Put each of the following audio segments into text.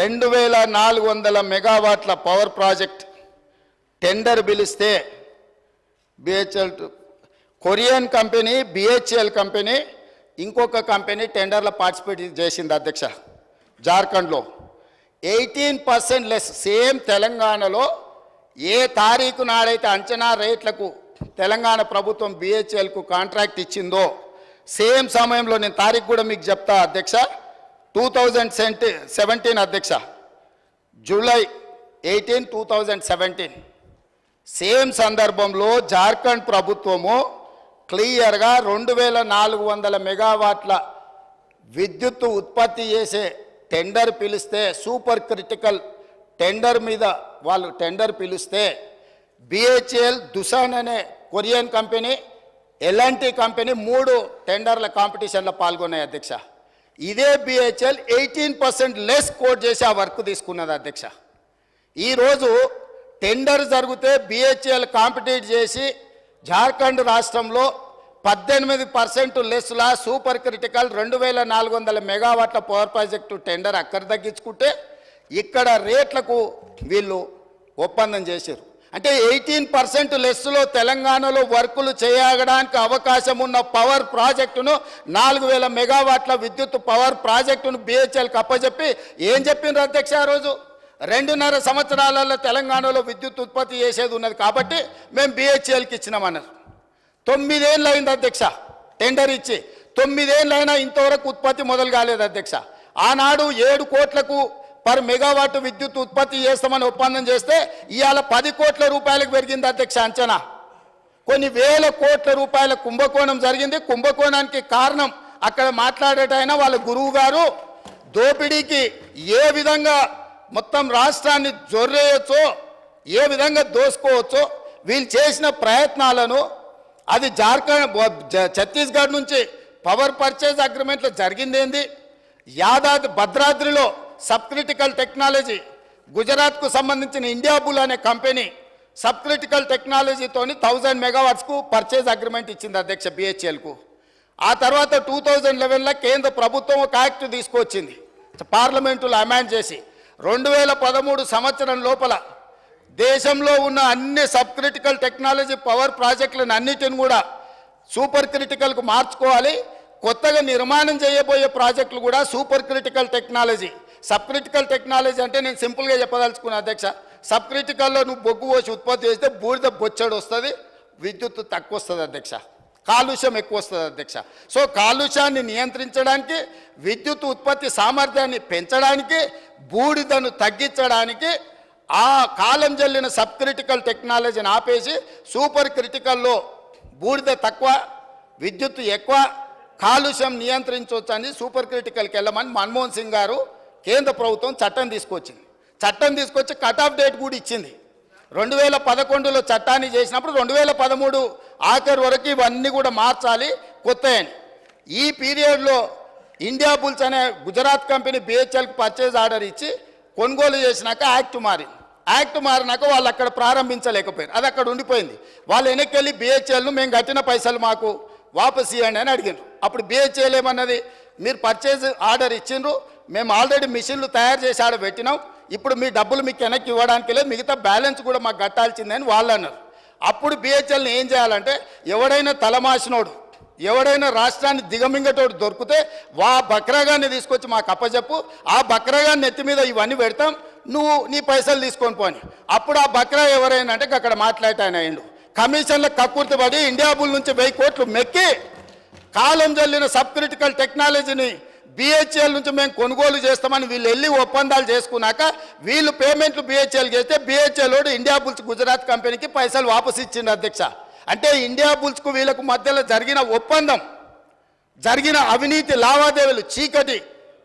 రెండు వేల నాలుగు వందల మెగావాట్ల పవర్ ప్రాజెక్ట్ టెండర్ పిలిస్తే BHEL Korean company BHEL company ఇంకొక కంపెనీ టెండర్లో పార్టిసిపేట్ చేసింది అధ్యక్ష జార్ఖండ్లో. ఎయిటీన్ పర్సెంట్ లెస్ సేమ్ తెలంగాణలో ఏ తారీఖు నాడైతే అంచనా రేట్లకు తెలంగాణ ప్రభుత్వం బిహెచ్ఎల్కు కాంట్రాక్ట్ ఇచ్చిందో సేమ్ సమయంలో నేను తారీఖు కూడా మీకు చెప్తా అధ్యక్ష. టూ థౌజండ్ సెంటీ సెవెంటీన్ అధ్యక్ష July eighteen two thousand seventeen same సందర్భంలో జార్ఖండ్ ప్రభుత్వము క్లియర్గా రెండు వేల నాలుగు వందల మెగావాట్ల విద్యుత్తు ఉత్పత్తి చేసే టెండర్ పిలిస్తే సూపర్ క్రిటికల్ టెండర్ మీద వాళ్ళు టెండర్ పిలిస్తే బిహెచ్ఎల్ దుసాన్ అనే కొరియన్ కంపెనీ ఎలాంటి కంపెనీ మూడు టెండర్ల కాంపిటీషన్లో పాల్గొన్నాయి అధ్యక్ష. ఇదే BHEL eighteen percent less quote చేసి ఆ వర్క్ తీసుకున్నది అధ్యక్ష. ఈరోజు టెండర్ జరిగితే బిహెచ్ఎల్ కాంపిటీట్ చేసి జార్ఖండ్ రాష్ట్రంలో పద్దెనిమిది పర్సెంట్ లెస్లా సూపర్ క్రిటికల్ రెండు వేల నాలుగు వందల మెగావాట్ల పవర్ ప్రాజెక్టు టెండర్ అక్కడ తగ్గించుకుంటే ఇక్కడ రేట్లకు వీళ్ళు ఒప్పందం చేశారు. అంటే ఎయిటీన్ పర్సెంట్ లెస్లో తెలంగాణలో వర్కులు చేయడానికి అవకాశం ఉన్న పవర్ ప్రాజెక్టును నాలుగు వేల మెగావాట్ల విద్యుత్ పవర్ ప్రాజెక్టును బిహెచ్ఎల్కి అప్పచెప్పి ఏం చెప్పిండ్రు అధ్యక్ష ఆ రోజు? రెండున్నర సంవత్సరాలలో తెలంగాణలో విద్యుత్ ఉత్పత్తి చేసేది ఉన్నది కాబట్టి మేము బిహెచ్ఎల్కి ఇచ్చినామన్నారు. తొమ్మిదేళ్ళు అయింది అధ్యక్ష టెండర్ ఇచ్చి. తొమ్మిదేళ్ళైనా ఇంతవరకు ఉత్పత్తి మొదలు కాలేదు అధ్యక్ష. ఆనాడు ఏడు కోట్లకు పర్ మెగావాట్ విద్యుత్ ఉత్పత్తి చేస్తామని ఒప్పందం చేస్తే ఇవాళ పది కోట్ల రూపాయలకు పెరిగింది అధ్యక్ష అంచనా. కొన్ని వేల కోట్ల రూపాయల కుంభకోణం జరిగింది. కుంభకోణానికి కారణం అక్కడ మాట్లాడేటైనా వాళ్ళ గురువు గారు దోపిడీకి ఏ విధంగా మొత్తం రాష్ట్రాన్ని జొర్రేయచ్చో ఏ విధంగా దోసుకోవచ్చో వీళ్ళు చేసిన ప్రయత్నాలను అది జార్ఖండ్ ఛత్తీస్గఢ్ నుంచి పవర్ పర్చేజ్ అగ్రిమెంట్లో జరిగిందేంది? యాదాద్రి భద్రాద్రిలో సబ్ క్రిటికల్ టెక్నాలజీ గుజరాత్కు సంబంధించిన ఇండియా బుల్ అనే కంపెనీ సబ్ క్రిటికల్ టెక్నాలజీతోని థౌజండ్ మెగావాట్స్కు పర్చేజ్ అగ్రిమెంట్ ఇచ్చింది అధ్యక్ష బిహెచ్ఎల్కు ఆ తర్వాత టూ థౌజండ్ లెవెన్లో కేంద్ర ప్రభుత్వం ఒక యాక్ట్ తీసుకొచ్చింది. పార్లమెంటులో అమెండ్ చేసి రెండు వేల పదమూడు సంవత్సరం లోపల దేశంలో ఉన్న అన్ని సబ్ క్రిటికల్ టెక్నాలజీ పవర్ ప్రాజెక్టులను అన్నిటిని కూడా సూపర్ క్రిటికల్కు మార్చుకోవాలి. కొత్తగా నిర్మాణం చేయబోయే ప్రాజెక్టులు కూడా super critical technology. Sub critical technology అంటే నేను సింపుల్గా చెప్పదలుచుకున్నా అధ్యక్ష. సబ్ క్రిటికల్లో నువ్వు బొగ్గు పోసి ఉత్పత్తి చేస్తే బూడిద బొచ్చడు వస్తుంది విద్యుత్ తక్కువ వస్తుంది అధ్యక్ష. కాలుష్యం ఎక్కువ వస్తుంది అధ్యక్ష. సో కాలుష్యాన్ని నియంత్రించడానికి విద్యుత్ ఉత్పత్తి సామర్థ్యాన్ని పెంచడానికి బూడిదను తగ్గించడానికి ఆ కాలం జల్లిన సబ్ క్రిటికల్ టెక్నాలజీని ఆపేసి సూపర్ క్రిటికల్లో బూడిద తక్కువ విద్యుత్ ఎక్కువ కాలుష్యం నియంత్రించవచ్చని సూపర్ క్రిటికల్కి వెళ్ళమని మన్మోహన్ సింగ్ గారు కేంద్ర ప్రభుత్వం చట్టం తీసుకొచ్చింది. చట్టం తీసుకొచ్చి కట్ ఆఫ్ డేట్ కూడా ఇచ్చింది. రెండు వేల పదకొండులో చట్టాన్ని చేసినప్పుడు రెండు వేల పదమూడు ఆఖరి వరకు ఇవన్నీ కూడా మార్చాలి కొత్తయని. ఈ పీరియడ్లో ఇండియా బుల్స్ అనే గుజరాత్ కంపెనీ బిహెచ్ఎల్కి పర్చేజ్ ఆర్డర్ ఇచ్చి కొనుగోలు చేసినాక యాక్ట్ మారింది. యాక్ట్ మారినాక వాళ్ళు అక్కడ ప్రారంభించలేకపోయారు. అది అక్కడ ఉండిపోయింది. వాళ్ళు వెనక్కి వెళ్ళి బిహెచ్ఎల్ను మేము కట్టిన పైసలు మాకు వాపస్ ఇవ్వండి అని అడిగారు అప్పుడు బిహెచ్ఎల్ ఏమన్నది? మీరు పర్చేజ్ ఆర్డర్ ఇచ్చిండ్రు మేము ఆల్రెడీ మిషన్లు తయారు చేసి ఆడ పెట్టినాం. ఇప్పుడు మీ డబ్బులు మీకు వెనక్కి ఇవ్వడానికి లేదు. మిగతా బ్యాలెన్స్ కూడా మాకు కట్టాల్సిందని వాళ్ళు అన్నారు. అప్పుడు బిహెచ్ఎల్ని ఏం చేయాలంటే ఎవడైనా తలమాసినోడు ఎవడైనా రాష్ట్రాన్ని దిగమింగటోడు దొరికితే వా బక్రాగాన్ని తీసుకొచ్చి మాకు అప్పచెప్పు ఆ బక్రాగాన్ని నెత్తి మీద ఇవన్నీ పెడతాం. నువ్వు నీ పైసలు తీసుకొని పోని. అప్పుడు ఆ బక్రా ఎవరైనా అంటే అక్కడ మాట్లాడటాయన ఆయన కమిషన్ల కక్కుర్తి పడి ఇండియా బుల్ నుంచి వెయ్యి కోట్లు మెక్కి కాలం జల్లిన సబ్ క్రిటికల్ టెక్నాలజీని బిహెచ్ఎల్ నుంచి మేము కొనుగోలు చేస్తామని వీళ్ళు వెళ్ళి ఒప్పందాలు చేసుకున్నాక వీళ్ళు పేమెంట్లు బిహెచ్ఎల్ చేస్తే బిహెచ్ఎల్ ఇండియా బుల్స్ గుజరాత్ కంపెనీకి పైసలు వాపసు ఇచ్చింది అధ్యక్ష. అంటే ఇండియా బుల్స్కు వీళ్ళకు మధ్యలో జరిగిన ఒప్పందం జరిగిన అవినీతి లావాదేవీలు చీకటి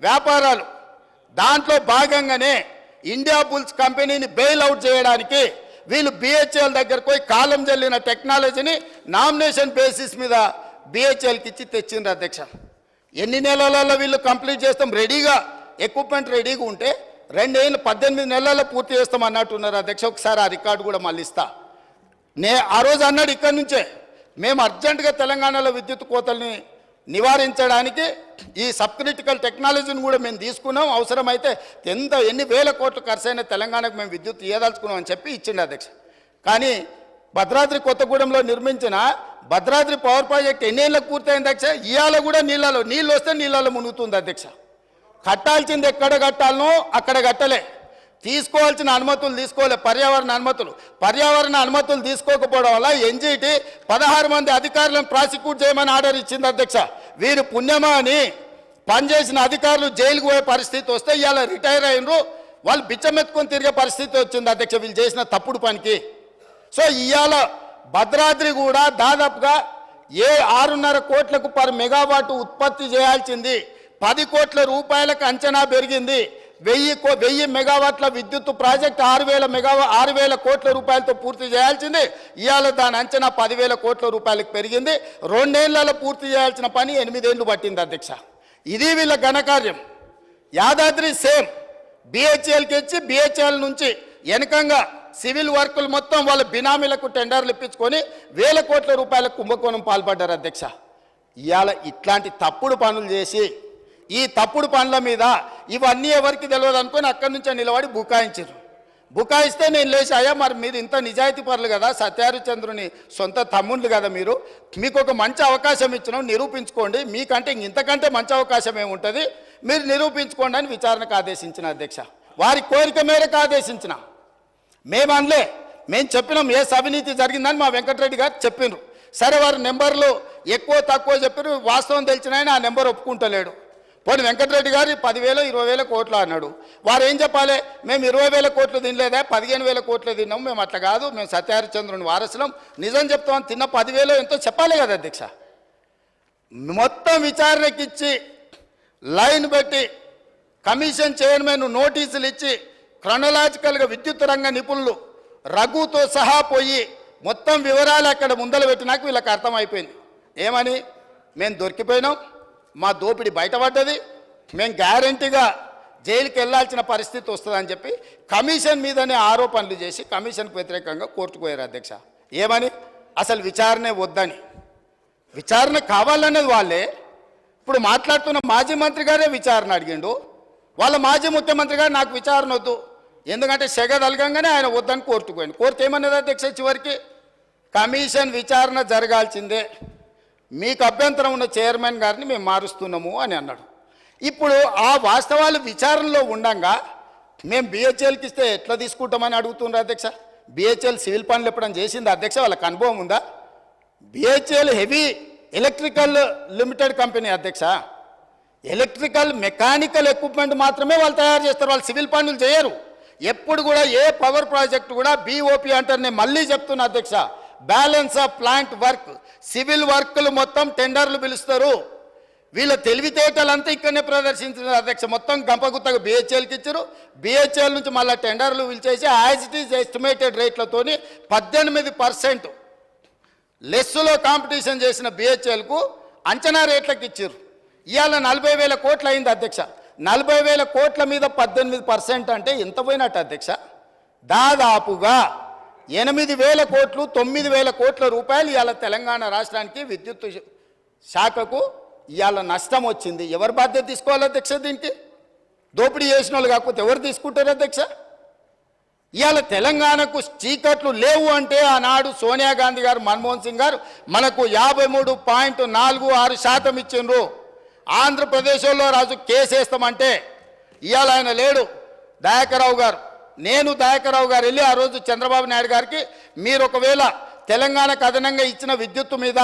వ్యాపారాలు దాంట్లో భాగంగానే ఇండియా బుల్స్ కంపెనీని బెయిల్ అవుట్ చేయడానికి వీళ్ళు బిహెచ్ఎల్ దగ్గరకు పోయి కాలం జల్లిన టెక్నాలజీని నామినేషన్ బేసిస్ మీద బిహెచ్ఎల్కి ఇచ్చి తెచ్చిండ్రు అధ్యక్ష. ఎన్ని నెలలలో వీళ్ళు కంప్లీట్ చేస్తాం? రెడీగా ఎక్విప్మెంట్ రెడీగా ఉంటే రెండేళ్ళు పద్దెనిమిది నెలల్లో పూర్తి చేస్తాం అన్నట్టున్నారు అధ్యక్ష ఒకసారి ఆ రికార్డు కూడా మళ్ళీ ఇస్తా. నే ఆ రోజు అన్నాడు ఇక్కడి నుంచే మేము అర్జెంటుగా తెలంగాణలో విద్యుత్ కోతల్ని నివారించడానికి ఈ సబ్ క్రిటికల్ టెక్నాలజీని కూడా మేము తీసుకున్నాం. అవసరమైతే ఎంత ఎన్ని వేల కోట్లు ఖర్చైన తెలంగాణకు మేము విద్యుత్ ఇయ్యదలుచుకున్నాం అని చెప్పి ఇచ్చిండు అధ్యక్ష. కానీ భద్రాద్రి కొత్తగూడెంలో నిర్మించిన భద్రాద్రి పవర్ ప్రాజెక్ట్ ఎన్నేళ్ళకు పూర్తయింది అధ్యక్ష? ఇవాళ కూడా నీళ్ళలో నీళ్ళు వస్తే నీళ్ళలో మునుగుతుంది అధ్యక్ష. కట్టాల్సింది ఎక్కడ కట్టాలనో అక్కడ కట్టలే. తీసుకోవాల్సిన అనుమతులు తీసుకోలే పర్యావరణ అనుమతులు. పర్యావరణ అనుమతులు తీసుకోకపోవడం వల్ల ఎన్జీటీ పదహారు మంది అధికారులను ప్రాసిక్యూట్ చేయమని ఆర్డర్ ఇచ్చింది అధ్యక్ష. వీరు పుణ్యమా అని పనిచేసిన అధికారులు జైలుకు పోయే పరిస్థితి వస్తే ఇవాళ రిటైర్ అయినరు. వాళ్ళు బిచ్చమెత్తుకొని తిరిగే పరిస్థితి వచ్చింది అధ్యక్ష వీళ్ళు చేసిన తప్పుడు పనికి. సో ఇవాళ భద్రాద్రి కూడా దాదాపుగా ఏ ఆరున్నర కోట్లకు పర్ మెగావాట్ ఉత్పత్తి చేయాల్సింది. పది కోట్ల రూపాయలకు అంచనా పెరిగింది. వెయ్యి కో వెయ్యి మెగావాట్ల విద్యుత్ ప్రాజెక్ట్ ఆరు వేల మెగావా ఆరు వేల కోట్ల రూపాయలతో పూర్తి చేయాల్సింది. ఇవాళ దాని అంచనా పదివేల కోట్ల రూపాయలకు పెరిగింది. రెండేళ్ళలో పూర్తి చేయాల్సిన పని ఎనిమిదేళ్ళు పట్టింది అధ్యక్ష. ఇది వీళ్ళ ఘనకార్యం. యాదాద్రి సేమ్. బిహెచ్ఎల్కి ఇచ్చి బిహెచ్ఎల్ నుంచి వెనకంగా సివిల్ వర్కులు మొత్తం వాళ్ళ బినామీలకు టెండర్లు ఇప్పించుకొని వేల కోట్ల రూపాయల కుంభకోణం పాల్పడ్డారు అధ్యక్ష. ఇవాళ ఇట్లాంటి తప్పుడు పనులు చేసి ఈ తప్పుడు పనుల మీద ఇవన్నీ ఎవరికి తెలియదు అనుకొని అక్కడి నుంచే నిలబడి బుకాయించారు బుకాయిస్తే నేను లేచి అయ్యా మరి మీరు ఇంత నిజాయితీ పరులు కదా సత్యారుచంద్రుని సొంత తమ్ముళ్ళు కదా మీరు మీకు ఒక మంచి అవకాశం ఇచ్చినాం నిరూపించుకోండి మీకంటే ఇంతకంటే మంచి అవకాశం ఏముంటుంది మీరు నిరూపించుకోండి అని విచారణకు ఆదేశించిన అధ్యక్ష. వారి కోరిక మేరకు ఆదేశించిన. మేము అనలే మేము చెప్పినాం ఏ అవినీతి జరిగిందని మా వెంకటరెడ్డి గారు చెప్పిండ్రు సరే వారి నెంబర్లు ఎక్కువ తక్కువ చెప్పారు వాస్తవం తెలిసిన ఆయన ఆ నెంబర్ ఒప్పుకుంటలేడు. పోనీ వెంకటరెడ్డి గారు పదివేలు ఇరవై వేల కోట్లు అన్నాడు. వారు ఏం చెప్పాలి? మేము ఇరవై వేల కోట్లు తినలేదా? పదిహేను వేల కోట్లు తిన్నాం. మేము అట్లా కాదు. మేము సత్యహరిచంద్రుని వారసులం. నిజం చెప్తాం. తిన్న పదివేలు ఎంతో చెప్పాలి కదా అధ్యక్ష. మొత్తం విచారణకిచ్చి లైన్ పెట్టి కమిషన్ చైర్మన్ నోటీసులు ఇచ్చి క్రొనలాజికల్గా విద్యుత్ రంగ నిపుణులు రఘుతో సహా పోయి మొత్తం వివరాలు అక్కడ ముందలు పెట్టినాక వీళ్ళకి అర్థమైపోయింది. ఏమని? మేము దొరికిపోయినాం మా దోపిడి బయటపడ్డది మేము గ్యారంటీగా జైలుకి వెళ్ళాల్సిన పరిస్థితి వస్తుందని చెప్పి కమిషన్ మీదనే ఆరోపణలు చేసి కమిషన్కు వ్యతిరేకంగా కోర్టుకు పోయారు అధ్యక్ష. ఏమని? అసలు విచారణే వద్దని. విచారణ కావాలన్నది వాళ్ళే. ఇప్పుడు మాట్లాడుతున్న మాజీ మంత్రి గారే విచారణ అడిగిండు. వాళ్ళ మాజీ ముఖ్యమంత్రి గారు నాకు విచారణ వద్దు. ఎందుకంటే సెగ తలగంగానే ఆయన వద్దని కోర్టుకు పోయింది కోర్టు ఏమన్నది అధ్యక్ష చివరికి? కమిషన్ విచారణ జరగాల్సిందే. మీకు అభ్యంతరం ఉన్న చైర్మన్ గారిని మేము మారుస్తున్నాము అని అన్నాడు. ఇప్పుడు ఆ వాస్తవాలు విచారణలో ఉండంగా మేము బిహెచ్ఎల్కి ఇస్తే ఎట్లా తీసుకుంటామని అడుగుతున్నారు అధ్యక్ష? బిహెచ్ఎల్ సివిల్ పనులు ఎప్పుడైనా చేసింది అధ్యక్ష? వాళ్ళకి అనుభవం ఉందా? BHEL heavy electrical limited company అధ్యక్ష. ఎలక్ట్రికల్ మెకానికల్ ఎక్విప్మెంట్ మాత్రమే వాళ్ళు తయారు చేస్తారు. వాళ్ళు సివిల్ పనులు చేయరు. ఎప్పుడు కూడా ఏ పవర్ ప్రాజెక్ట్ కూడా బీఓపీ అంటారు నేను మళ్ళీ చెప్తున్నా అధ్యక్ష balance of plant work civil వర్క్లు మొత్తం టెండర్లు పిలుస్తారు. వీళ్ళ తెలివితేటలంతా ఇక్కడనే ప్రదర్శించిన అధ్యక్ష మొత్తం గంపగుత్తగా బిహెచ్ఎల్కి ఇచ్చారు. బిహెచ్ఎల్ నుంచి మళ్ళీ టెండర్లు పిలిచేసి యాజ్ ఇట్ ఈజ్ ఎస్టిమేటెడ్ రేట్లతోని పద్దెనిమిది పర్సెంట్ లెస్సులో కాంపిటీషన్ చేసిన బిహెచ్ఎల్కు అంచనా రేట్లకు ఇచ్చారు ఇవాళ నలభై వేల కోట్లు అయింది అధ్యక్ష. నలభై వేల కోట్ల మీద పద్దెనిమిది పర్సెంట్ అంటే ఎంత పోయినట్టు అధ్యక్ష? దాదాపుగా ఎనిమిది వేల కోట్లు తొమ్మిది వేల కోట్ల రూపాయలు ఇవాళ తెలంగాణ రాష్ట్రానికి విద్యుత్ శాఖకు ఇవాళ నష్టం వచ్చింది. ఎవరు బాధ్యత తీసుకోవాలి అధ్యక్ష దీనికి? దోపిడీ చేసిన వాళ్ళు కాకపోతే ఎవరు తీసుకుంటారు అధ్యక్ష? ఇవాళ తెలంగాణకు చీకట్లు లేవు అంటే ఆనాడు సోనియా గాంధీ గారు మన్మోహన్ సింగ్ గారు మనకు యాభై మూడు పాయింట్ నాలుగు ఆరు శాతం ఇచ్చిండ్రు. ఆంధ్రప్రదేశ్లో రాజు కేసు వేస్తామంటే ఇవాళ ఆయన లేడు. దయాకరావు గారు. నేను దయాకరావు గారు వెళ్ళి ఆ రోజు చంద్రబాబు నాయుడు గారికి మీరు ఒకవేళ తెలంగాణ కథనంగా ఇచ్చిన విద్యుత్తు మీద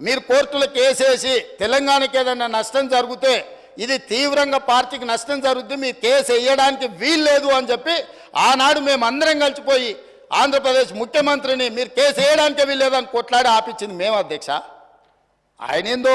మీరు కోర్టులో కేసేసి తెలంగాణకి ఏదైనా నష్టం జరిగితే ఇది తీవ్రంగా పార్టీకి నష్టం జరుగుద్ది మీ కేసు వేయడానికి వీల్లేదు అని చెప్పి ఆనాడు మేము అందరం కలిసిపోయి ఆంధ్రప్రదేశ్ ముఖ్యమంత్రిని మీరు కేసు వేయడానికే వీల్లేదని కొట్లాడి ఆపించింది మేము అధ్యక్ష. ఆయన ఏందో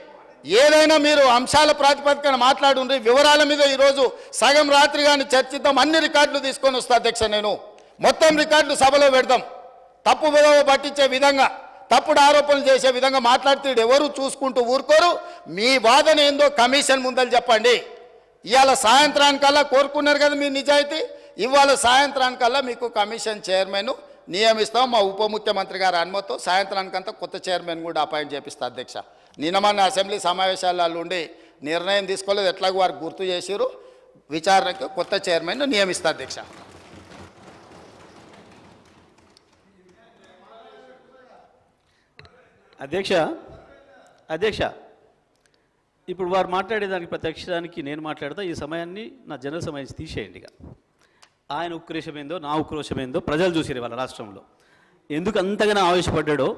ఏదైనా మీరు అంశాల ప్రాతిపదికన మాట్లాడుండ్రి వివరాల మీద ఈరోజు సగం రాత్రి కానీ చర్చిద్దాం అన్ని రికార్డులు తీసుకొని వస్తా అధ్యక్ష నేను. మొత్తం రికార్డులు సభలో పెడదాం. తప్పు విధవ పట్టించే విధంగా తప్పుడు ఆరోపణలు చేసే విధంగా మాట్లాడితే ఎవరు చూసుకుంటూ ఊరుకోరు. మీ వాదన ఏందో కమిషన్ ముందలు చెప్పండి. ఇవాళ సాయంత్రానికల్లా కోరుకున్నారు కదా మీ నిజాయితీ? ఇవాళ సాయంత్రానికల్లా మీకు కమిషన్ చైర్మన్ నియమిస్తాం. మా ఉప ముఖ్యమంత్రి గారి అనుమతితో సాయంత్రానికంతా కొత్త చైర్మన్ కూడా అపాయింట్ చేపిస్తా అధ్యక్ష. నిన్న మన అసెంబ్లీ సమావేశాలలో ఉండి నిర్ణయం తీసుకోలేదు ఎట్లాగో వారు గుర్తు చేసిరు విచారణకు కొత్త చైర్మన్ను నియమిస్తారు అధ్యక్ష అధ్యక్ష అధ్యక్ష ఇప్పుడు వారు మాట్లాడేదానికి ప్రత్యక్షానికి నేను మాట్లాడతా ఈ సమయాన్ని నా జనరల్ సమయాన్ని తీసేయండి ఇక. ఆయన ఉక్రోషమేందో నా ఉక్రోషం ఏందో ప్రజలు చూసిరు వాళ్ళ రాష్ట్రంలో. ఎందుకు అంతగానో ఆవేశపడ్డాడో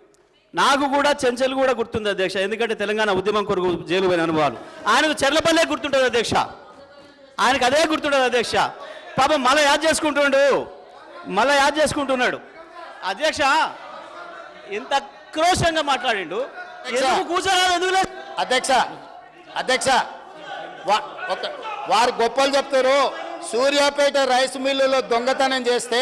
నాకు కూడా చెంచల్ కూడా గుర్తుంది అధ్యక్ష. ఎందుకంటే తెలంగాణ ఉద్యమం కొరకు జైలు పోయిన అనుభవాలు. ఆయనకు చెర్లపల్లే గుర్తుంటుంది అధ్యక్ష. ఆయనకు అదే గుర్తుంటుంది అధ్యక్ష. పాపం మళ్ళీ యాద్ చేసుకుంటుండు. మళ్ళీ యాద్ చేసుకుంటున్నాడు. అధ్యక్ష ఎంత క్రోషంగా మాట్లాడిండు. ఎందుకు కూర్చోరాదు? ఎందుకు? అధ్యక్ష అధ్యక్ష. వారు గొప్పలు చెప్తారు. సూర్యాపేట రైస్ మిల్లులో దొంగతనం చేస్తే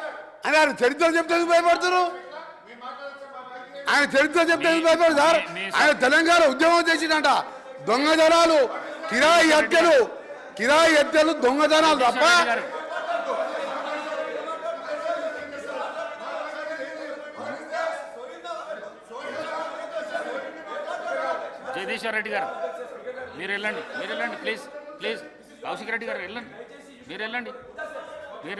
అని ఆయన చరిత్ర చెప్తే భయపడుతున్నారు? ఆయన చరిత్ర చెప్తే ఎందుకు భయపడరు సార్? ఆయన తెలంగాణ ఉద్యమం చేసిండంట దొంగతనాలు కిరాయి హత్యలు కిరాయి హత్యలు దొంగతనాలు తప్ప జగదీశ్వర్ రెడ్డి గారు మీరు వెళ్ళండి మీరు వెళ్ళండి ప్లీజ్ ప్లీజ్ కౌశిక్ రెడ్డి గారు వెళ్ళండి మీరు వెళ్ళండి మీరు